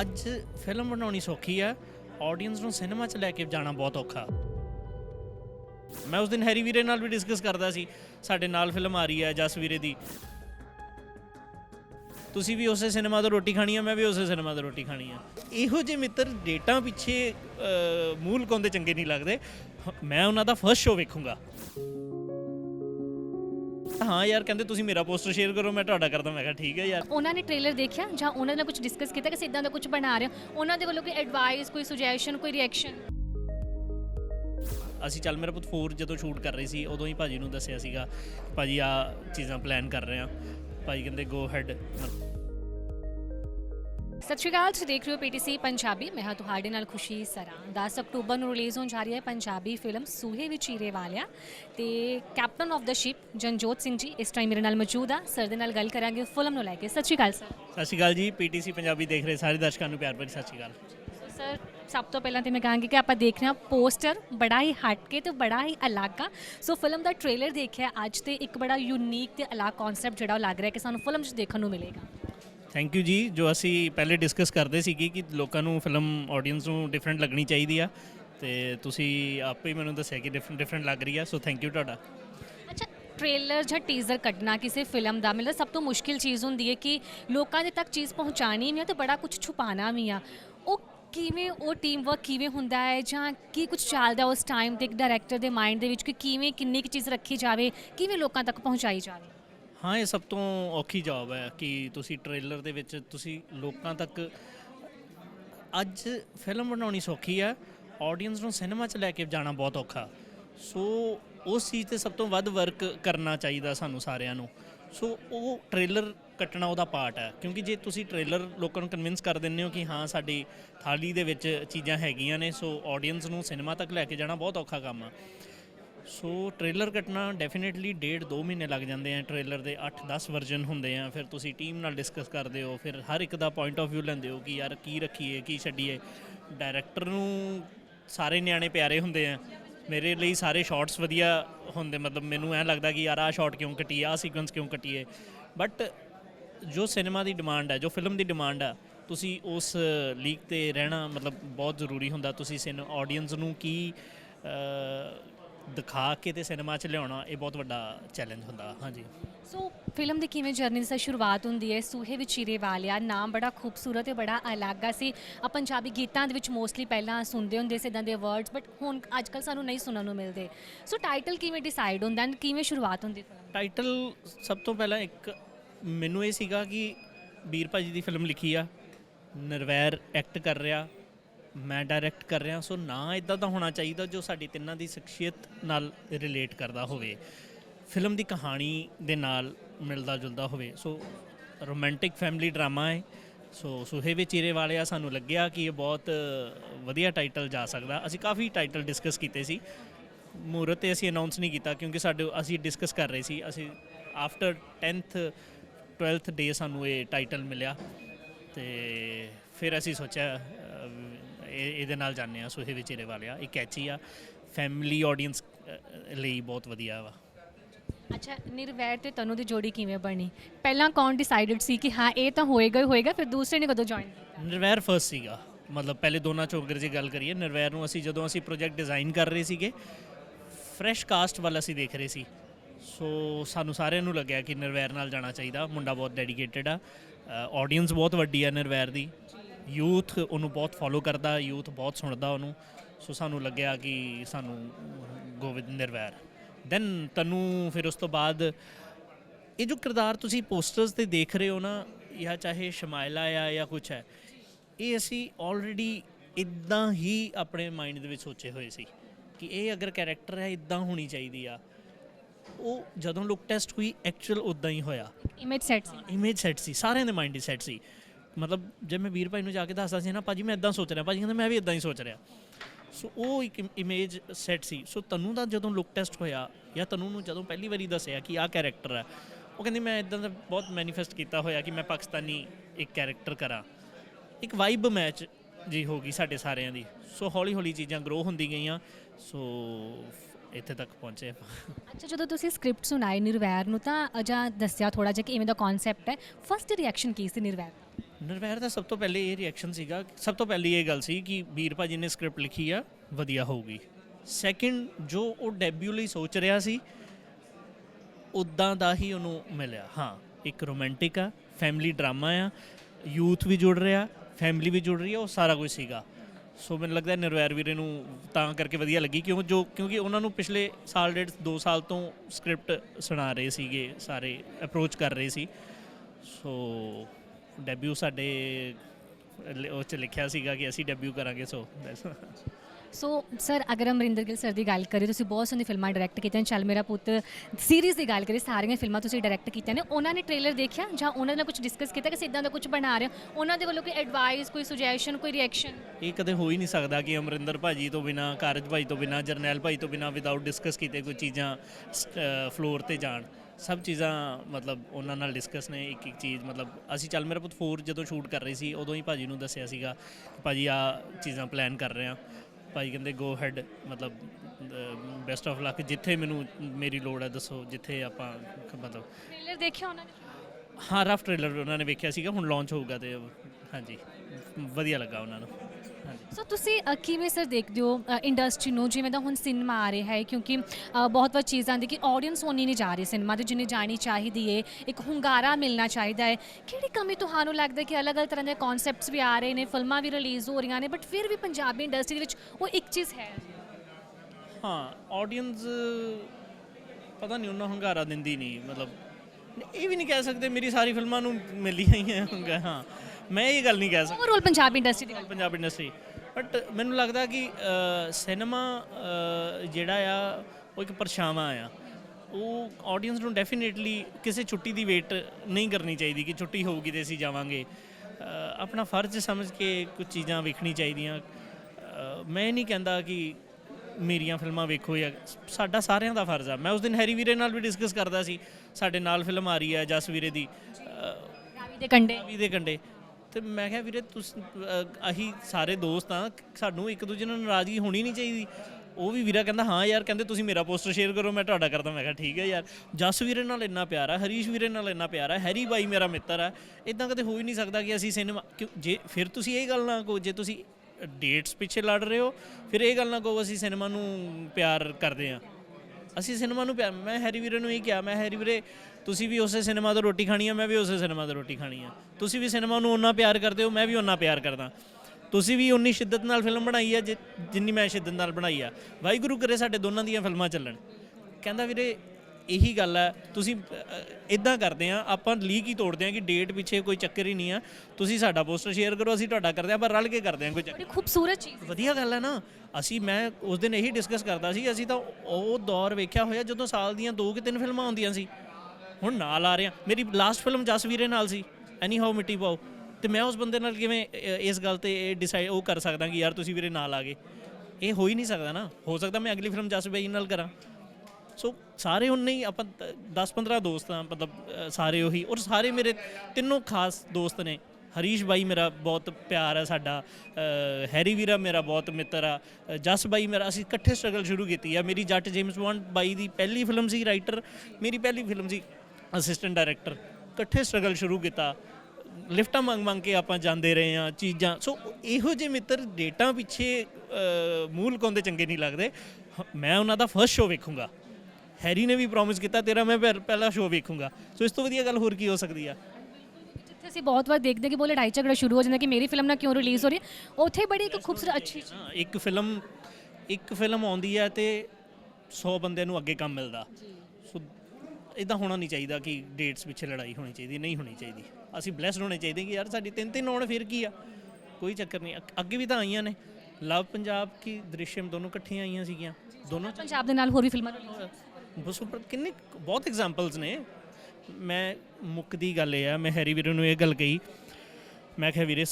ਅੱਜ ਫਿਲਮ ਬਣਾਉਣੀ ਸੌਖੀ ਆ। ਆਡੀਅנס ਨੂੰ ਸਿਨੇਮਾ 'ਚ ਲੈ ਕੇ ਜਾਣਾ ਬਹੁਤ ਔਖਾ। ਮੈਂ ਉਸ ਦਿਨ ਹੈਰੀ ਵੀਰੇ ਨਾਲ ਵੀ ਡਿਸਕਸ ਕਰਦਾ ਸੀ। ਸਾਡੇ ਨਾਲ ਫਿਲਮ ਆ ਰਹੀ ਹੈ ਜਸ ਵੀਰੇ ਦੀ। ਤੁਸੀਂ ਵੀ ਉਸੇ ਸਿਨੇਮਾ ਤੋਂ ਰੋਟੀ ਖਾਣੀ ਆ, ਮੈਂ ਵੀ ਉਸੇ ਸਿਨੇਮਾ ਤੋਂ ਰੋਟੀ ਖਾਣੀ ਆ। ਇਹੋ ਜਿਹੇ ਮਿੱਤਰ ਡੇਟਾਂ ਪਿੱਛੇ ਮੂਲ ਕੋਂਦੇ ਚੰਗੇ ਨਹੀਂ ਲੱਗਦੇ। ਮੈਂ ਉਹਨਾਂ ਦਾ ਫਰਸਟ ਸ਼ੋਅ ਵੇਖੂੰਗਾ। ਹਾਂ ਯਾਰ ਕਹਿੰਦੇ ਤੁਸੀਂ ਮੇਰਾ ਪੋਸਟਰ ਸ਼ੇਅਰ ਕਰੋ ਮੈਂ ਤੁਹਾਡਾ ਕਰਦਾ ਮੈਂ ਕਿਹਾ ਠੀਕ ਹੈ ਯਾਰ। ਉਹਨਾਂ ਨੇ ਟ੍ਰੇਲਰ ਦੇਖਿਆ ਜਾਂ ਉਹਨਾਂ ਨੇ ਕੁਝ ਡਿਸਕਸ ਕੀਤਾ ਕਿ ਇਦਾਂ ਦਾ ਕੁਝ ਬਣਾ ਰਹੇ ਹੋ? ਉਹਨਾਂ ਦੇ ਵੱਲੋਂ ਕੋਈ ਐਡਵਾਈਸ ਕੋਈ ਸੁਜੈਸ਼ਨ ਕੋਈ ਰਿਐਕਸ਼ਨ ਅਸੀਂ ਚੱਲ ਮੇਰਾ ਪੁੱਤ 4 ਜਦੋਂ ਸ਼ੂਟ ਕਰ ਰਹੀ ਸੀ ਉਦੋਂ ਹੀ ਭਾਜੀ ਨੂੰ ਦੱਸਿਆ ਸੀਗਾ ਭਾਜੀ ਆ ਚੀਜ਼ਾਂ ਪਲਾਨ ਕਰ ਰਹੇ ਆ ਭਾਜੀ ਕਹਿੰਦੇ ਗੋ ਹੈਡ ਸਤਿ ਸ਼੍ਰੀ ਅਕਾਲ ਤੁਸੀਂ ਦੇਖ ਰਹੇ ਹੋ ਪੀਟੀਸੀ ਪੰਜਾਬੀ। ਮੈਂ ਹਾਂ ਤੁਹਾਡੇ ਨਾਲ ਖੁਸ਼ੀ ਸਰਾਂ। 10 ਅਕਤੂਬਰ ਨੂੰ ਰਿਲੀਜ਼ ਹੋਣ ਜਾ ਰਹੀ ਹੈ ਪੰਜਾਬੀ ਫਿਲਮ ਸੂਹੇ ਵਿੱਚ ਹੀਰੇ ਵਾਲਿਆ। ਤੇ captain of the ship Janjot Singh ji ਇਸ ਟਾਈਮ ਮੇਰੇ ਨਾਲ ਮੌਜੂਦ ਆ। ਸਰ ਦੇ ਨਾਲ ਗੱਲ ਕਰਾਂਗੇ ਫਿਲਮ ਨੂੰ ਲੈ ਕੇ। ਸਤਿ ਸ਼੍ਰੀ ਅਕਾਲ ਸਰ। ਸਤਿ ਸ਼੍ਰੀ ਅਕਾਲ ਜੀ ਪੀਟੀਸੀ ਪੰਜਾਬੀ ਦੇਖ ਰਹੇ ਸਾਰੇ ਦਰਸ਼ਕਾਂ ਨੂੰ ਪਿਆਰ ਭਰੀ ਸਤਿ ਸ਼੍ਰੀ ਅਕਾਲ। ਸਰ ਸਭ ਤੋਂ ਪਹਿਲਾਂ ਤੇ ਮੈਂ ਕਹਾਂਗੀ ਕਿ ਆਪਾਂ ਦੇਖ ਰਹੇ ਹਾਂ ਪੋਸਟਰ ਬੜਾ ਹੀ ਹਟ ਕੇ ਤੇ ਬੜਾ ਹੀ ਅਲੱਗ। ਆ ਸੋ ਫਿਲਮ ਦਾ ਟ੍ਰੇਲਰ ਦੇਖਿਆ ਅੱਜ ਤੇ ਇੱਕ ਬੜਾ ਯੂਨੀਕ ਤੇ ਅਲੱਗ ਕਨਸੈਪਟ ਜਿਹੜਾ ਲੱਗ ਰਿਹਾ ਕਿ ਸਾਨੂੰ ਫਿਲਮ 'ਚ ਦੇਖਣ ਨੂੰ ਮਿਲੇਗਾ। ਥੈਂਕ ਯੂ ਜੀ, ਜੋ ਅਸੀਂ ਪਹਿਲੇ ਡਿਸਕਸ ਕਰਦੇ ਸੀਗੇ ਕਿ ਲੋਕਾਂ ਨੂੰ ਫਿਲਮ ਆਡੀਅנס ਨੂੰ ਡਿਫਰੈਂਟ ਲੱਗਣੀ ਚਾਹੀਦੀ ਆ, ਤੇ ਤੁਸੀਂ ਆਪੇ ਹੀ ਮੈਨੂੰ ਦੱਸਿਆ ਕਿ ਡਿਫਰੈਂਟ ਡਿਫਰੈਂਟ ਲੱਗ ਰਹੀ ਆ ਸੋ ਥੈਂਕ ਯੂ ਤੁਹਾਡਾ। ਅੱਛਾ ਟ੍ਰੇਲਰ ਜਾਂ ਟੀਜ਼ਰ ਕੱਢਣਾ ਕਿਸੇ ਫਿਲਮ ਦਾ ਮਤਲਬ ਸਭ ਤੋਂ ਮੁਸ਼ਕਿਲ ਚੀਜ਼ ਹੁੰਦੀ ਹੈ ਕਿ ਲੋਕਾਂ ਦੇ ਤੱਕ ਚੀਜ਼ ਪਹੁੰਚਾਣੀ ਵੀ ਆ ਤੇ ਬੜਾ ਕੁਝ ਛੁਪਾਣਾ ਵੀ ਆ। ਉਹ ਕਿਵੇਂ, ਉਹ ਟੀਮ ਵਰਕ ਕਿਵੇਂ ਹੁੰਦਾ ਹੈ ਜਾਂ ਕੀ ਕੁਝ ਚੱਲਦਾ ਉਸ ਟਾਈਮ ਤੇ ਇੱਕ ਡਾਇਰੈਕਟਰ ਦੇ ਮਾਈਂਡ ਦੇ ਵਿੱਚ ਕਿ ਕਿਵੇਂ ਕਿੰਨੀ ਕੁ ਚੀਜ਼ ਰੱਖੀ ਜਾਵੇ, ਕਿਵੇਂ ਲੋਕਾਂ ਤੱਕ ਪਹੁੰਚਾਈ ਜਾਵੇ? ਹਾਂ, ਇਹ ਸਭ ਤੋਂ ਔਖੀ ਜੌਬ ਹੈ ਕਿ ਤੁਸੀਂ ਟ੍ਰੇਲਰ ਦੇ ਵਿੱਚ ਤੁਸੀਂ ਲੋਕਾਂ ਤੱਕ ਅੱਜ ਫਿਲਮ ਬਣਾਉਣੀ ਸੌਖੀ ਆ ਆਡੀਅנס ਨੂੰ ਸਿਨੇਮਾ 'ਚ ਲੈ ਕੇ ਜਾਣਾ ਬਹੁਤ ਔਖਾ। ਸੋ ਉਸ ਚੀਜ਼ ਤੇ ਸਭ ਤੋਂ ਵੱਧ ਵਰਕ ਕਰਨਾ ਚਾਹੀਦਾ ਸਾਨੂੰ ਸਾਰਿਆਂ ਨੂੰ। ਸੋ ਉਹ ਟ੍ਰੇਲਰ ਕੱਟਣਾ ਉਹਦਾ ਪਾਰਟ ਹੈ, ਕਿਉਂਕਿ ਜੇ ਤੁਸੀਂ ਟ੍ਰੇਲਰ ਲੋਕਾਂ ਨੂੰ ਕਨਵਿੰਸ ਕਰ ਦਿੰਦੇ ਹੋ ਕਿ ਹਾਂ, ਸਾਡੀ ਥਾਲੀ ਦੇ ਵਿੱਚ ਚੀਜ਼ਾਂ ਹੈਗੀਆਂ ਨੇ ਸੋ ਆਡੀਅנס ਨੂੰ ਸਿਨੇਮਾ ਤੱਕ ਲੈ ਕੇ ਜਾਣਾ ਬਹੁਤ ਔਖਾ ਕੰਮ ਆ। ਸੋ ਟ੍ਰੇਲਰ ਕੱਟਣਾ ਡੈਫੀਨਿਟਲੀ ਡੇਢ 2 ਮਹੀਨੇ ਲੱਗ ਜਾਂਦੇ ਆ, ਟ੍ਰੇਲਰ ਦੇ 8-10 ਵਰਜ਼ਨ ਹੁੰਦੇ ਆ, ਫਿਰ ਤੁਸੀਂ ਟੀਮ ਨਾਲ ਡਿਸਕਸ ਕਰਦੇ ਹੋ, ਫਿਰ ਹਰ ਇੱਕ ਦਾ ਪੁਆਇੰਟ ਆਫ View ਲੈਂਦੇ ਹੋ ਕਿ ਯਾਰ ਕੀ ਰੱਖੀਏ, ਕੀ ਛੱਡੀਏ। ਡਾਇਰੈਕਟਰ ਨੂੰ ਸਾਰੇ ਨਿਆਣੇ ਪਿਆਰੇ ਹੁੰਦੇ ਆ। ਮੇਰੇ ਲਈ ਸਾਰੇ ਸ਼ਾਟਸ ਵਧੀਆ ਹੁੰਦੇ, ਮਤਲਬ ਮੈਨੂੰ ਐ ਲੱਗਦਾ ਕਿ ਯਾਰ ਆਹ ਸ਼ਾਟ ਕਿਉਂ ਕੱਟੀ, ਆਹ ਸੀਕੁਐਂਸ ਕਿਉਂ ਕੱਟੀਏ। ਬਟ ਜੋ ਸਿਨੇਮਾ ਦੀ ਡਿਮਾਂਡ ਹੈ ਜੋ ਫਿਲਮ ਦੀ ਡਿਮਾਂਡ ਹੈ ਤੁਸੀਂ ਉਸ ਲੀਕ ਤੇ ਰਹਿਣਾ ਮਤਲਬ ਬਹੁਤ ਜ਼ਰੂਰੀ ਹੁੰਦਾ। ਤੁਸੀਂ ਸਿਨ ਆਡੀਅנס ਨੂੰ ਕੀ ਦਿਖਾ ਕੇ ਤੇ ਸਿਨੇਮਾ 'ਚ ਲਿਆਉਣਾ ਇਹ ਬਹੁਤ ਵੱਡਾ ਚੈਲੰਜ ਹੁੰਦਾ। ਹਾਂਜੀ। ਸੋ ਫਿਲਮ ਦੀ ਕਿਵੇਂ ਜਰਨੀ ਦੀ ਸ਼ੁਰੂਆਤ ਹੁੰਦੀ ਹੈ? ਸੂਹੇ ਵਿੱਚ ਚੀਰੇ ਵਾਲਿਆ ਨਾਮ ਬੜਾ ਖੂਬਸੂਰਤ ਤੇ ਬੜਾ ਅਲੱਗ ਸੀ। ਆ ਪੰਜਾਬੀ ਗੀਤਾਂ ਦੇ ਵਿੱਚ ਮੋਸਟਲੀ ਪਹਿਲਾਂ ਸੁਣਦੇ ਹੁੰਦੇ ਸੀ ਇਦਾਂ ਦੇ ਵਰਡਸ ਬਟ ਹੁਣ ਅੱਜਕੱਲ ਸਾਨੂੰ ਨਹੀਂ ਸੁਣਨ ਨੂੰ ਮਿਲਦੇ। ਸੋ ਟਾਈਟਲ ਕਿਵੇਂ ਡਿਸਾਈਡ ਹੁੰਦਾ ਐਂਡ ਕਿਵੇਂ ਸ਼ੁਰੂਆਤ ਹੁੰਦੀ ਫਿਲਮ ਟਾਈਟਲ ਸਭ ਤੋਂ ਪਹਿਲਾਂ ਇੱਕ ਮੈਨੂੰ ਇਹ ਸੀਗਾ ਕਿ ਵੀਰ ਭਾਜੀ ਦੀ ਫਿਲਮ ਲਿਖੀ ਆ ਨਿਰਵੈਰ ਐਕਟ ਕਰ ਰਿਹਾ। ਮੈਂ ਡਾਇਰੈਕਟ ਕਰ ਰਿਹਾ, ਸੋ ਨਾ ਇਦਾਂ ਦਾ ਹੋਣਾ ਚਾਹੀਦਾ ਜੋ ਸਾਡੀ ਤਿੰਨਾਂ ਦੀ ਸ਼ਖਸੀਅਤ ਨਾਲ ਰਿਲੇਟ ਕਰਦਾ ਹੋਵੇ। ਫਿਲਮ ਦੀ ਕਹਾਣੀ ਦੇ ਨਾਲ ਮਿਲਦਾ ਜੁਲਦਾ ਹੋਵੇ। ਸੋ ਰੋਮਾਂਟਿਕ ਫੈਮਿਲੀ ਡਰਾਮਾ ਹੈ। ਸੋ ਸੁਹੇ ਵਿੱਚ ਚਿਰੇ ਵਾਲਿਆ ਸਾਨੂੰ ਲੱਗਿਆ ਕਿ ਇਹ ਬਹੁਤ ਵਧੀਆ ਟਾਈਟਲ ਜਾ ਸਕਦਾ। ਅਸੀਂ ਕਾਫੀ ਟਾਈਟਲ ਡਿਸਕਸ ਕੀਤੇ ਸੀ। ਮੂਰਤ ਤੇ ਅਸੀਂ ਅਨਾਉਂਸ ਨਹੀਂ ਕੀਤਾ ਕਿਉਂਕਿ ਸਾਡੇ, ਅਸੀਂ ਡਿਸਕਸ ਕਰ ਰਹੇ ਸੀ। ਅਸੀਂ ਆਫਟਰ 10th 12th ਡੇ ਸਾਨੂੰ ਇਹ ਟਾਈਟਲ ਮਿਲਿਆ। ਤੇ ਫਿਰ ਅਸੀਂ ਸੋਚਿਆ ਇਹ- ਇਹਦੇ ਨਾਲ ਜਾਂਦੇ ਆ ਵਿਚੇਰੇ ਵਾਲੇ ਆ। ਇਹ ਕੈਚੀ ਆ। ਫੈਮਿਲੀ ਆਡੀਅנס ਲਈ ਬਹੁਤ ਵਧੀਆ ਵਾ। ਅੱਛਾ ਨਿਰਵੈਰ ਤੇ ਤਨੂ ਦੀ ਜੋੜੀ ਕਿਵੇਂ ਬਣੀ? ਪਹਿਲਾਂ ਕੌਣ ਡਿਸਾਈਡਡ ਸੀ ਕਿ ਹਾਂ ਇਹ ਤਾਂ ਹੋਏਗਾ ਹੀ ਹੋਏਗਾ ਫਿਰ ਦੂਸਰੇ ਨੇ ਕਦੋਂ ਜੁਆਇਨ ਕੀਤਾ? ਨਿਰਵੈਰ ਫਰਸਟ ਸੀਗਾ। ਮਤਲਬ ਪਹਿਲੇ ਦੋਨਾਂ ਚੋਂ ਅਗਰ ਜੇ ਗੱਲ ਕਰੀਏ ਨਿਰਵੈਰ ਨੂੰ ਅਸੀਂ ਜਦੋਂ ਅਸੀਂ ਪ੍ਰੋਜੈਕਟ ਡਿਜ਼ਾਈਨ ਕਰ ਰਹੇ ਸੀਗੇ ਫਰੈਸ਼ ਕਾਸਟ ਵੱਲ ਅਸੀਂ ਦੇਖ ਰਹੇ ਸੀ। ਸੋ ਸਾਨੂੰ ਸਾਰਿਆਂ ਨੂੰ ਲੱਗਿਆ ਕਿ ਨਿਰਵੈਰ ਨਾਲ ਜਾਣਾ ਚਾਹੀਦਾ। ਮੁੰਡਾ ਬਹੁਤ ਡੈਡੀਕੇਟਿਡ ਆ। ਆਡੀਅנס ਬਹੁਤ ਵੱਡੀ ਆ ਨਿਰਵੈਰ ਦੀ। ਯੂਥ ਉਹਨੂੰ ਬਹੁਤ ਫੋਲੋ ਕਰਦਾ ਯੂਥ ਬਹੁਤ ਸੁਣਦਾ ਉਹਨੂੰ। ਸੋ ਸਾਨੂੰ ਲੱਗਿਆ ਕਿ ਸਾਨੂੰ ਗੋਵਿੰਦ ਨਿਰਵੈਰ। ਦੈਨ ਤਨੂੰ ਫਿਰ ਉਸ ਤੋਂ ਬਾਅਦ ਇਹ ਜੋ ਕਿਰਦਾਰ ਤੁਸੀਂ ਪੋਸਟਰਸ ਤੇ ਦੇਖ ਰਹੇ ਹੋ ਨਾ ਜਾਂ ਚਾਹੇ ਸ਼ਮਾਇਲਾ ਆ ਜਾਂ ਕੁਝ ਹੈ ਇਹ ਅਸੀਂ ਆਲਰੇਡੀ ਇਦਾਂ ਹੀ ਆਪਣੇ ਮਾਈਂਡ ਦੇ ਵਿੱਚ ਸੋਚੇ ਹੋਏ ਸੀ ਕਿ ਇਹ ਅਗਰ ਕੈਰੈਕਟਰ ਹੈ ਇਦਾਂ ਹੋਣੀ ਚਾਹੀਦੀ ਆ। ਉਹ ਜਦੋਂ ਲੁੱਕ ਟੈਸਟ ਹੋਈ ਐਕਚੁਅਲ ਉਦਾਂ ਹੀ ਹੋਇਆ। ਇਮੇਜ ਸੈਟ ਸੀ। ਇਮੇਜ ਸੈੱਟ ਸੀ ਸਾਰਿਆਂ ਦੇ ਮਾਈਂਡ 'ਚ ਸੈੱਟ ਸੀ। ਮਤਲਬ ਜੇ ਮੈਂ ਵੀਰ ਭਾਈ ਨੂੰ ਜਾ ਕੇ ਦੱਸਦਾ ਸੀ ਨਾ, ਭਾਜੀ ਮੈਂ ਇਦਾਂ ਸੋਚ ਰਿਹਾ, ਭਾਜੀ ਕਹਿੰਦਾ ਮੈਂ ਵੀ ਇਦਾਂ ਹੀ ਸੋਚ ਰਿਹਾ। ਸੋ ਉਹ ਇੱਕ ਇਮੇਜ ਸੈੱਟ ਸੀ। ਸੋ ਤਨੂੰ ਦਾ ਜਦੋਂ ਲੁੱਕ ਟੈਸਟ ਹੋਇਆ, ਜਾਂ ਤਨੂੰ ਨੂੰ ਜਦੋਂ ਪਹਿਲੀ ਵਾਰੀ ਦੱਸਿਆ ਕਿ ਆਹ ਕੈਰੈਕਟਰ ਹੈ ਉਹ ਕਹਿੰਦੀ ਮੈਂ ਇਦਾਂ ਦਾ ਬਹੁਤ ਮੈਨੀਫੈਸਟ ਕੀਤਾ ਹੋਇਆ ਕਿ ਮੈਂ ਪਾਕਿਸਤਾਨੀ ਇੱਕ ਕੈਰੈਕਟਰ ਕਰਾਂ। ਇੱਕ ਵਾਈਬ ਮੈਚ ਜੀ ਹੋ ਗਈ ਸਾਡੇ ਸਾਰਿਆਂ ਦੀ। ਸੋ ਹੌਲੀ ਹੌਲੀ ਚੀਜ਼ਾਂ ਗਰੋ ਹੁੰਦੀ ਗਈਆਂ। ਸੋ ਇੱਥੇ ਤੱਕ ਪਹੁੰਚੇ ਅੱਛਾ, ਜਦੋਂ ਤੁਸੀਂ ਸਕ੍ਰਿਪਟ ਸੁਣਾਈ ਨਿਰਵੈਰ ਨੂੰ ਤਾਂ ਅਜਾ ਦੱਸਿਆ ਥੋੜਾ ਜਿਹਾ ਕਿ ਇਵੇਂ ਦਾ ਕਨਸੈਪਟ ਹੈ। ਫਸਟ ਰਿਐਕਸ਼ਨ ਕੀ ਸੀ ਨਿਰਵੈਰ ਨਿਰਵੈਰ ਦਾ ਸਭ ਤੋਂ ਪਹਿਲੇ ਇਹ ਰਿਐਕਸ਼ਨ ਸੀਗਾ ਸਭ ਤੋਂ ਪਹਿਲੀ ਇਹ ਗੱਲ ਸੀ ਕਿ ਵੀਰ ਭਾਜੀ ਨੇ ਸਕ੍ਰਿਪਟ ਲਿਖੀ ਆ, ਵਧੀਆ ਹੋਊਗੀ। ਸੈਕਿੰਡ ਜੋ ਉਹ ਡੈਬਿਊ ਲਈ ਸੋਚ ਰਿਹਾ ਸੀ ਉਦਾਂ ਦਾ ਹੀ ਉਹਨੂੰ ਮਿਲਿਆ। ਹਾਂ, ਇੱਕ ਰੋਮਾਂਟਿਕ ਆ ਫੈਮਿਲੀ ਡਰਾਮਾ ਆ ਯੂਥ ਵੀ ਜੁੜ ਰਿਹਾ ਫੈਮਿਲੀ ਵੀ ਜੁੜ ਰਹੀ ਆ, ਉਹ ਸਾਰਾ ਕੁਝ ਸੀਗਾ। ਸੋ ਮੈਨੂੰ ਲੱਗਦਾ ਨਿਰਵੈਰ ਵੀਰੇ ਨੂੰ ਤਾਂ ਕਰਕੇ ਵਧੀਆ ਲੱਗੀ, ਕਿਉਂ ਜੋ ਕਿਉਂਕਿ ਉਹਨਾਂ ਨੂੰ ਪਿਛਲੇ ਸਾਲ ਡੇਢ 2 ਸਾਲ ਤੋਂ ਸਕ੍ਰਿਪਟ ਸੁਣਾ ਰਹੇ ਸੀਗੇ, ਸਾਰੇ ਅਪਰੋਚ ਕਰ ਰਹੇ ਸੀ। ਸੋ ਡੈਬਿਊ ਸਾਡੇ ਲ- ਉਹ ਚ ਲਿਖਿਆ ਸੀਗਾ ਕਿ ਅਸੀਂ ਡੈਬਿਊ ਕਰਾਂਗੇ ਸੋ ਸੋ ਸਰ ਅਗਰ ਅਮਰਿੰਦਰ ਗਿੱਲ ਸਰ ਦੀ ਗੱਲ ਕਰੀਏ ਤੁਸੀਂ ਬਹੁਤ ਸੋਹਣੀ ਫਿਲਮਾਂ ਡਾਇਰੈਕਟ ਕੀਤੀਆਂ ਨੇ। ਚੱਲ ਮੇਰਾ ਪੁੱਤ ਸੀਰੀਜ਼ ਦੀ ਗੱਲ ਕਰੀਏ ਸਾਰੀਆਂ ਫਿਲਮਾਂ ਤੁਸੀਂ ਡਾਇਰੈਕਟ ਕੀਤੀਆਂ ਨੇ। ਉਹਨਾਂ ਨੇ ਟ੍ਰੇਲਰ ਦੇਖਿਆ ਜਾਂ ਉਹਨਾਂ ਨਾਲ ਕੁਝ ਡਿਸਕਸ ਕੀਤਾ ਕਿ ਸਿੱਧਾਂ ਦਾ ਕੁਝ ਬਣਾ ਰਹੇ ਹੋ? ਉਹਨਾਂ ਦੇ ਵੱਲੋਂ ਕੋਈ ਐਡਵਾਈਸ ਕੋਈ ਸੁਜੈਸ਼ਨ ਕੋਈ ਰਿਐਕਸ਼ਨ ਇਹ ਕਦੇ ਹੋ ਹੀ ਨਹੀਂ ਸਕਦਾ ਕਿ ਅਮਰਿੰਦਰ ਭਾਜੀ ਤੋਂ ਬਿਨਾ ਕਾਰਜ ਭਾਈ ਤੋਂ ਬਿਨਾ ਜਰਨੈਲ ਭਾਈ ਤੋਂ ਬਿਨਾ ਵਿਦਆਊਟ ਡਿਸਕਸ ਕੀਤੇ ਕੋਈ ਚੀਜ਼ਾਂ ਫਲੋਰ ਤੇ ਜਾਣ। ਸਭ ਚੀਜ਼ਾਂ ਮਤਲਬ ਉਹਨਾਂ ਨਾਲ ਡਿਸਕਸ ਨੇ ਇੱਕ ਇੱਕ ਚੀਜ਼ ਮਤਲਬ ਅਸੀਂ ਚੱਲ ਮੇਰਾ ਪੁੱਤ 4 ਜਦੋਂ ਸ਼ੂਟ ਕਰ ਰਹੀ ਸੀ ਉਦੋਂ ਹੀ ਭਾਜੀ ਨੂੰ ਦੱਸਿਆ ਸੀਗਾ ਭਾਜੀ ਆ ਚੀਜ਼ਾਂ ਪਲਾਨ ਕਰ ਰਹੇ ਆ ਭਾਜੀ ਕਹਿੰਦੇ ਗੋ ਹੈਡ ਮਤਲਬ ਬੈਸਟ ਆਫ ਲੱਕ ਜਿੱਥੇ ਮੈਨੂੰ ਮੇਰੀ ਲੋੜ ਹੈ ਦੱਸੋ ਜਿੱਥੇ ਆਪਾਂ ਮਤਲਬ ਟ੍ਰੇਲਰ ਦੇਖਿਆ ਉਹਨਾਂ ਨੇ? ਹਾਂ ਰਫ ਟ੍ਰੇਲਰ ਉਹਨਾਂ ਨੇ ਵੇਖਿਆ ਸੀਗਾ ਹੁਣ ਲਾਂਚ ਹੋਊਗਾ ਤੇ ਹਾਂਜੀ ਵਧੀਆ ਲੱਗਾ ਉਹਨਾਂ ਨੂੰ। ਸੋ ਤੁਸੀਂ ਅ, ਕਿਵੇਂ ਸਰ ਦੇਖਦੇ ਹੋ ਇੰਡਸਟਰੀ ਨੂੰ? ਜਿਵੇਂ ਦਾ ਹੁਣ ਸਿਨੇਮਾ ਆ ਰਿਹਾ ਹੈ ਕਿਉਂਕਿ ਬਹੁਤ ਵਾਰ ਚੀਜ਼ ਆਉਂਦੀ ਕਿ ਆਡੀਅנס ਉਨੀ ਨਹੀਂ ਜਾ ਰਹੀ ਸਿਨੇਮਾ ਤੇ ਜਿੰਨੀ ਜਾਣੀ ਚਾਹੀਦੀ ਏ ਇੱਕ ਹੁੰਗਾਰਾ ਮਿਲਣਾ ਚਾਹੀਦਾ ਹੈ। ਕਿਹੜੀ ਕਮੀ ਤੁਹਾਨੂੰ ਲੱਗਦਾ ਕਿ ਅਲੱਗ-ਅਲੱਗ ਤਰ੍ਹਾਂ ਦੇ ਕਨਸੈਪਟਸ ਵੀ ਆ ਰਹੇ ਨੇ ਫਿਲਮਾਂ ਵੀ ਰਿਲੀਜ਼ ਹੋ ਰਹੀਆਂ ਨੇ ਬਟ ਫਿਰ ਵੀ ਪੰਜਾਬੀ ਇੰਡਸਟਰੀ ਵਿੱਚ ਉਹ ਇੱਕ ਚੀਜ਼ ਹੈ? ਹਾਂ ਆਡੀਅנס ਪਤਾ ਨਹੀਂ ਉਹਨਾਂ ਹੰਗਾਰਾ ਦਿੰਦੀ ਨਹੀਂ ਮਤਲਬ ਇਹ ਵੀ ਨਹੀਂ ਕਹਿ ਸਕਦੇ ਮੇਰੀ ਸਾਰੀ ਫਿਲਮਾਂ ਨੂੰ ਮਿਲੀਆਂ ਆਈਆਂ ਹੰਗਾ ਹਾਂ। ਮੈਂ ਇਹ ਗੱਲ ਨਹੀਂ ਕਹਿ ਸਕਦਾ। ਓਵਰਆਲ ਪੰਜਾਬੀ ਇੰਡਸਟਰੀ ਦੀ ਗੱਲ। ਪੰਜਾਬ ਇੰਡਸਟਰੀ ਬਟ ਮੈਨੂੰ ਲੱਗਦਾ ਕਿ ਸਿਨੇਮਾ ਜਿਹੜਾ ਆ ਉਹ ਇੱਕ ਪਰਛਾਵਾਂ ਆ। ਉਹ ਆਡੀਅנס ਨੂੰ ਡੈਫੀਨੇਟਲੀ ਕਿਸੇ ਛੁੱਟੀ ਦੀ ਵੇਟ ਨਹੀਂ ਕਰਨੀ ਚਾਹੀਦੀ ਕਿ ਛੁੱਟੀ ਹੋਊਗੀ ਤੇ ਅਸੀਂ ਜਾਵਾਂਗੇ। ਆਪਣਾ ਫਰਜ਼ ਸਮਝ ਕੇ ਕੁਝ ਚੀਜ਼ਾਂ ਵੇਖਣੀ ਚਾਹੀਦੀਆਂ। ਮੈਂ ਨਹੀਂ ਕਹਿੰਦਾ ਕਿ ਮੇਰੀਆਂ ਫਿਲਮਾਂ ਵੇਖੋ ਜਾਂ ਸਾਡਾ ਸਾਰਿਆਂ ਦਾ ਫਰਜ਼ ਆ। ਮੈਂ ਉਸ ਦਿਨ ਹੈਰੀ ਵੀਰੇ ਨਾਲ ਵੀ ਡਿਸਕਸ ਕਰਦਾ ਸੀ। ਸਾਡੇ ਨਾਲ ਫਿਲਮ ਆ ਰਹੀ ਹੈ ਜਸ ਵੀਰੇ ਦੀ। ਰਾਵੀ ਦੇ ਕੰਡੇ। ਵੀ ਦੇ ਕੰਡੇ। ਤੇ ਮੈਂ ਕਿਹਾ ਵੀਰੇ ਤੁਸੀਂ ਅਹ, ਅਸੀਂ ਸਾਰੇ ਦੋਸਤ ਆ ਸਾਨੂੰ ਇੱਕ ਦੂਜੇ ਨਾਲ ਨਾਰਾਜ਼ਗੀ ਹੋਣੀ ਨਹੀਂ ਚਾਹੀਦੀ। ਉਹ ਵੀ ਵੀਰਾ ਕਹਿੰਦਾ ਹਾਂ ਯਾਰ ਕਹਿੰਦੇ ਤੁਸੀਂ ਮੇਰਾ ਪੋਸਟਰ ਸ਼ੇਅਰ ਕਰੋ ਮੈਂ ਤੁਹਾਡਾ ਕਰਦਾ। ਮੈਂ ਕਿਹਾ ਠੀਕ ਹੈ ਯਾਰ। ਜਸ ਵੀਰੇ ਨਾਲ ਇੰਨਾ ਪਿਆਰ ਆ ਹਰੀਸ਼ ਵੀਰੇ ਨਾਲ ਇੰਨਾ ਪਿਆਰ ਆ ਹੈਰੀ ਬਾਈ ਮੇਰਾ ਮਿੱਤਰ ਆ ਇਦਾਂ ਕਦੇ ਹੋ ਹੀ ਨਹੀਂ ਸਕਦਾ ਕਿ ਅਸੀਂ ਸਿਨੇਮਾ ਜੇ ਫਿਰ ਤੁਸੀਂ ਇਹ ਗੱਲ ਨਾ ਕਹੋ ਜੇ ਤੁਸੀਂ ਡੇਟਸ ਪਿੱਛੇ ਲੜ ਰਹੇ ਹੋ ਫਿਰ ਇਹ ਗੱਲ ਨਾ ਕਹੋ ਅਸੀਂ ਸਿਨੇਮਾ ਨੂੰ ਪਿਆਰ ਕਰਦੇ ਆ। ਅਸੀਂ ਸਿਨੇਮਾ ਨੂੰ ਪਿਆਰ ਮੈਂ ਹੈਰੀ ਵੀਰੇ ਨੂੰ ਇਹ ਕਿਹਾ ਮੈਂ ਹੈਰੀ ਵੀਰੇ ਤੁਸੀਂ ਵੀ ਉਸੇ ਸਿਨੇਮਾ ਤੋਂ ਰੋਟੀ ਖਾਣੀ ਆ ਮੈਂ ਵੀ ਉਸੇ ਸਿਨੇਮਾ ਤੋਂ ਰੋਟੀ ਖਾਣੀ ਆ। ਤੁਸੀਂ ਵੀ ਸਿਨੇਮਾ ਨੂੰ ਓਨਾ ਪਿਆਰ ਕਰਦੇ ਹੋ ਮੈਂ ਵੀ ਓਨਾ ਪਿਆਰ ਕਰਦਾ। ਤੁਸੀਂ ਵੀ ਉਨੀ ਸ਼ਿੱਦਤ ਨਾਲ ਫਿਲਮ ਬਣਾਈ ਆ ਜਿੰਨੀ ਮੈਂ ਸ਼ਿੱਦਤ ਨਾਲ ਬਣਾਈ ਆ। ਵਾਹਿਗੁਰੂ ਕਰੇ ਸਾਡੇ ਦੋਨਾਂ ਦੀਆਂ ਫਿਲਮਾਂ ਚੱਲਣ। ਕਹਿੰਦਾ ਵੀਰੇ ਇਹੀ ਗੱਲ ਹੈ ਤੁਸੀਂ ਇਦਾਂ ਕਰਦੇ ਆ ਆਪਾਂ ਲੀਕ ਹੀ ਤੋੜਦੇ ਆ ਕਿ ਡੇਟ ਪਿੱਛੇ ਕੋਈ ਚੱਕਰ ਹੀ ਨਹੀਂ ਆ। ਤੁਸੀਂ ਸਾਡਾ ਪੋਸਟਰ ਸ਼ੇਅਰ ਕਰੋ ਅਸੀਂ ਤੁਹਾਡਾ ਕਰਦੇ ਆ ਪਰ ਰਲ ਕੇ ਕਰਦੇ ਆ ਕੋਈ ਚੱਕਰ। ਬੜੀ ਖੂਬਸੂਰਤ ਚੀਜ਼ ਵਧੀਆ ਗੱਲ ਹੈ ਨਾ ਅਸੀਂ ਮੈਂ ਉਸ ਦਿਨ ਇਹੀ ਡਿਸਕਸ ਕਰਦਾ ਸੀ ਅਸੀਂ ਤਾਂ ਉਹ ਦੌਰ ਵੇਖਿਆ ਹੋਇਆ ਜਦੋਂ ਸਾਲ ਦੀਆਂ ਦੋ ਕਿ ਤਿੰਨ ਫਿਲਮਾਂ ਆਉਂਦੀਆਂ ਸੀ। ਹੁਣ ਨਾਲ ਆ ਰਿਹਾ ਮੇਰੀ ਲਾਸਟ ਫਿਲਮ ਜਸ ਵੀਰੇ ਨਾਲ ਸੀ ਐਨੀ ਹਾਊ ਮਿੱਟੀ ਪਾਓ। ਤੇ ਮੈਂ ਉਸ ਬੰਦੇ ਨਾਲ ਕਿਵੇਂ ਇਸ ਗੱਲ ਤੇ ਇਹ ਡਿਸਾਈਡ ਉਹ ਕਰ ਸਕਦਾ ਕਿ ਯਾਰ ਤੁਸੀਂ ਵੀਰੇ ਨਾਲ ਆ ਗਏ। ਇਹ ਹੋ ਹੀ ਨਹੀਂ ਸਕਦਾ ਨਾ। ਹੋ ਸਕਦਾ ਮੈਂ ਅਗਲੀ ਫਿਲਮ ਜਸ ਬਾਈ ਨਾਲ ਕਰਾਂ। ਸੋ ਸਾਰੇ ਹੁਣ ਨਹੀਂ ਆਪਾਂ 10 15 ਦੋਸਤ ਆ ਮਤਲਬ ਸਾਰੇ ਉਹੀ। ਔਰ ਸਾਰੇ ਮੇਰੇ ਤਿੰਨੋਂ ਖਾਸ ਦੋਸਤ ਨੇ। ਹਰੀਸ਼ ਬਾਈ ਮੇਰਾ ਬਹੁਤ ਪਿਆਰ ਹੈ ਸਾਡਾ ਹੈਰੀ ਵੀਰਾ ਮੇਰਾ ਬਹੁਤ ਮਿੱਤਰ ਆ ਅ, ਜਸ ਬਾਈ ਮੇਰਾ ਅਸੀਂ ਇਕੱਠੇ ਸਟਰਗਲ ਸ਼ੁਰੂ ਕੀਤੀ ਆ। ਮੇਰੀ ਜੱਟ ਜੇਮਸ ਬੌਂਡ ਬਾਈ ਦੀ ਪਹਿਲੀ ਫਿਲਮ ਸੀ ਰਾਈਟਰ ਮੇਰੀ ਪਹਿਲੀ ਫਿਲਮ ਸੀ ਅਸਿਸਟੈਂਟ ਡਾਇਰੈਕਟਰ ਇਕੱਠੇ ਸਟਰਗਲ ਸ਼ੁਰੂ ਕੀਤਾ। ਲਿਫਟਾਂ ਮੰਗ ਮੰਗ ਕੇ ਆਪਾਂ ਜਾਂਦੇ ਰਹੇ ਆ ਚੀਜ਼ਾਂ। ਸੋ ਇਹੋ ਜਿਹੇ ਮਿੱਤਰ ਡੇਟਾ ਪਿੱਛੇ ਅ, ਮੂੰਹ ਲੁਕਾਉਂਦੇ ਚੰਗੇ ਨਹੀਂ ਲੱਗਦੇ। ਮੈਂ ਉਹਨਾਂ ਦਾ ਫਰਸਟ ਸ਼ੋਅ ਵੇਖੂੰਗਾ। ਹੈਰੀ ਨੇ ਵੀ ਪ੍ਰੋਮਿਸ ਕੀਤਾ ਤੇਰਾ ਮੈਂ ਪਹਿ- ਪਹਿਲਾ ਸ਼ੋਅ ਵੇਖੂੰਗਾ। ਸੋ ਇਸ ਤੋਂ ਵਧੀਆ ਗੱਲ ਹੋਰ ਕੀ ਹੋ ਸਕਦੀ ਆ? ਜਿੱਥੇ ਅਸੀਂ ਬਹੁਤ ਵਾਰ ਦੇਖਦੇ ਕਿ ਬੋਲੇ ਲੜਾਈ ਝਗੜਾ ਸ਼ੁਰੂ ਹੋ ਜਾਂਦਾ ਕਿ ਮੇਰੀ ਫਿਲਮ ਨਾ ਕਿਉਂ ਰਿਲੀਜ਼ ਹੋ ਰਹੀ ਉੱਥੇ ਬੜੀ ਇੱਕ ਖੂਬਸੂਰਤ ਅੱਛੀ ਇੱਕ ਫਿਲਮ ਇੱਕ ਫਿਲਮ ਆਉਂਦੀ ਹੈ ਤੇ 100 ਬੰਦਿਆਂ ਨੂੰ ਅੱਗੇ ਕੰਮ ਮਿਲਦਾ। ਸੋ ਇਦਾਂ ਹੋਣਾ ਨਹੀਂ ਚਾਹੀਦਾ ਕਿ ਡੇਟਸ ਪਿੱਛੇ ਲੜਾਈ ਹੋਣੀ ਚਾਹੀਦੀ ਨਹੀਂ ਹੋਣੀ ਚਾਹੀਦੀ। ਅਸੀਂ ਬਲੈਸਡ ਹੋਣੇ ਚਾਹੀਦੇ ਕਿ ਯਾਰ ਸਾਡੀ ਤਿੰਨ ਤਿੰਨ ਆਉਣ ਫਿਰ ਕੀ ਆ? ਕੋਈ ਚੱਕਰ ਨਹੀਂ ਅੱਗ- ਵੀ ਤਾਂ ਆਈਆਂ ਨੇ। ਲਵ ਪੰਜਾਬ ਕੀ ਦ੍ਰਿਸ਼ਯਮ ਦੋਨੋਂ ਇਕੱਠੀਆਂ ਆਈਆਂ ਸੀਗੀਆਂ। ਦੋਨੋਂ ਪੰਜਾਬ ਦੇ ਨਾਲ ਹੋਰ ਵੀ ਫਿਲਮਾਂ ਉੱਪਰ ਕਿੰਨੇ ਬਹੁਤ ਐਗਜ਼ਾਮਪਲਸ ਨੇ। ਮੈਂ ਮੁੱਕਦੀ ਗੱਲ ਇਹ ਆ ਮੈਂ ਹੈਰੀ ਵੀਰੇ ਨੂੰ ਇਹ ਗੱਲ ਕਹੀ। ਮੈਂ ਕਿਹਾ ਵੀਰੇ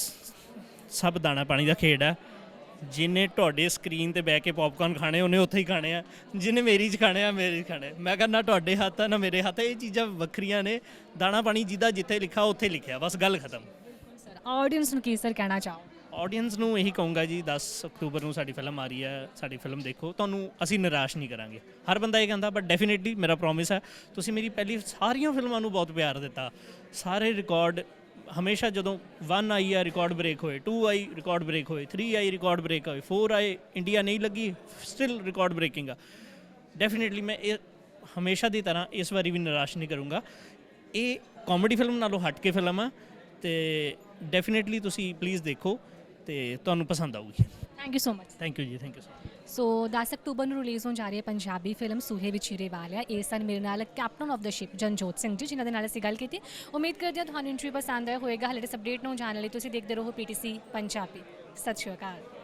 ਸਭ ਦਾਣਾ ਪਾਣੀ ਦਾ ਖੇਡ ਆ। ਜਿਨੇ ਤੁਹਾਡੇ ਸਕਰੀਨ ਤੇ ਬਹਿ ਕੇ ਪੌਪਕਾਰਨ ਖਾਣੇ ਉਹਨੇ ਉੱਥੇ ਹੀ ਖਾਣੇ ਆ। ਜਿਨੇ ਮੇਰੀ ਚ ਖਾਣੇ ਆ ਮੇਰੀ 'ਚ ਖਾਣੇ ਮੈਂ ਕਹਿੰਦਾ ਤੁਹਾਡੇ ਹੱਥ ਆ ਨਾ ਮੇਰੇ ਹੱਥ ਆ, ਇਹ ਚੀਜ਼ਾਂ ਵੱਖਰੀਆਂ ਨੇ। ਦਾਣਾ ਪਾਣੀ ਜਿਹਦਾ ਜਿੱਥੇ ਲਿਖਾ ਉੱਥੇ ਲਿਖਿਆ। ਬਸ ਗੱਲ ਖਤਮ। ਸਰ ਆਡੀਅנס ਨੂੰ ਕੀ ਸਰ ਕਹਿਣਾ ਚਾਹੋ? ਆਡੀਅנס ਨੂੰ ਇਹੀ ਕਹੂੰਗਾ ਜੀ 10 ਅਕਤੂਬਰ ਨੂੰ ਸਾਡੀ ਫਿਲਮ ਆ ਰਹੀ ਹੈ ਸਾਡੀ ਫਿਲਮ ਦੇਖੋ। ਤੁਹਾਨੂੰ ਅਸੀਂ ਨਿਰਾਸ਼ ਨਹੀਂ ਕਰਾਂਗੇ। ਹਰ ਬੰਦਾ ਇਹ ਕਹਿੰਦਾ ਬਟ ਡੈਫੀਨਿਟਲੀ ਮੇਰਾ ਪ੍ਰੋਮਿਸ ਹੈ ਤੁਸੀਂ ਮੇਰੀ ਪਹਿਲੀ ਸਾਰੀਆਂ ਫਿਲਮਾਂ ਨੂੰ ਬਹੁਤ ਪਿਆਰ ਦਿੱਤਾ। ਸਾਰੇ ਰਿਕਾਰਡ ਹਮੇਸ਼ਾ ਜਦੋਂ 1 ਆਈ ਆ ਰਿਕਾਰਡ ਬ੍ਰੇਕ ਹੋਏ 2 ਆਈ ਰਿਕਾਰਡ ਬ੍ਰੇਕ ਹੋਏ 3 ਆਈ ਰਿਕਾਰਡ ਬ੍ਰੇਕ ਹੋਏ 4 ਆਏ ਇੰਡੀਆ ਨਹੀਂ ਲੱਗੀ ਸਟਿਲ ਰਿਕਾਰਡ ਬ੍ਰੇਕਿੰਗ ਆ। ਡੈਫੀਨਿਟਲੀ ਮੈਂ ਇਹ ਹਮੇਸ਼ਾ ਦੀ ਤਰ੍ਹਾਂ ਇਸ ਵਾਰੀ ਵੀ ਨਿਰਾਸ਼ ਨਹੀਂ ਕਰੂੰਗਾ। ਇਹ ਕਾਮੇਡੀ ਫਿਲਮ ਨਾਲੋਂ ਹਟ ਕੇ ਫਿਲਮ ਆ ਤੇ ਡੈਫੀਨਿਟਲੀ ਤੁਸੀਂ ਪਲੀਜ਼ ਦੇਖੋ ਤੇ ਤੁਹਾਨੂੰ ਪਸੰਦ ਆਊਗੀ। Thank you so much thank you ji thank you so much so 10 ਅਕਤੂਬਰ ਨੂੰ ਰਿਲੀਜ਼ ਹੋਣ ਜਾ ਰਹੀ ਹੈ ਪੰਜਾਬੀ ਫਿਲਮ ਸੂਹੇ ਵਿਚਰੇ ਵਾਲਿਆ ਇਹ ਸਨ ਮੇਰੇ ਨਾਲ captain of the ship Janjot Singh ji, ਜਿਨ੍ਹਾਂ ਦੇ ਨਾਲ ਅਸੀਂ ਗੱਲ ਕੀਤੀ। ਉਮੀਦ ਕਰਦੇ ਹਾਂ ਤੁਹਾਨੂੰ ਇੰਟਰਵਿਊ ਪਸੰਦ ਆਇਆ ਹੋਵੇਗਾ। ਹਲੇ ਅਪਡੇਟ ਨੂੰ ਜਾਣ ਲਈ ਤੁਸੀਂ ਦੇਖਦੇ ਰਹੋ ਪੀਟੀਸੀ ਪੰਜਾਬੀ। ਸਤਿ ਸ਼੍ਰੀ ਅਕਾਲ।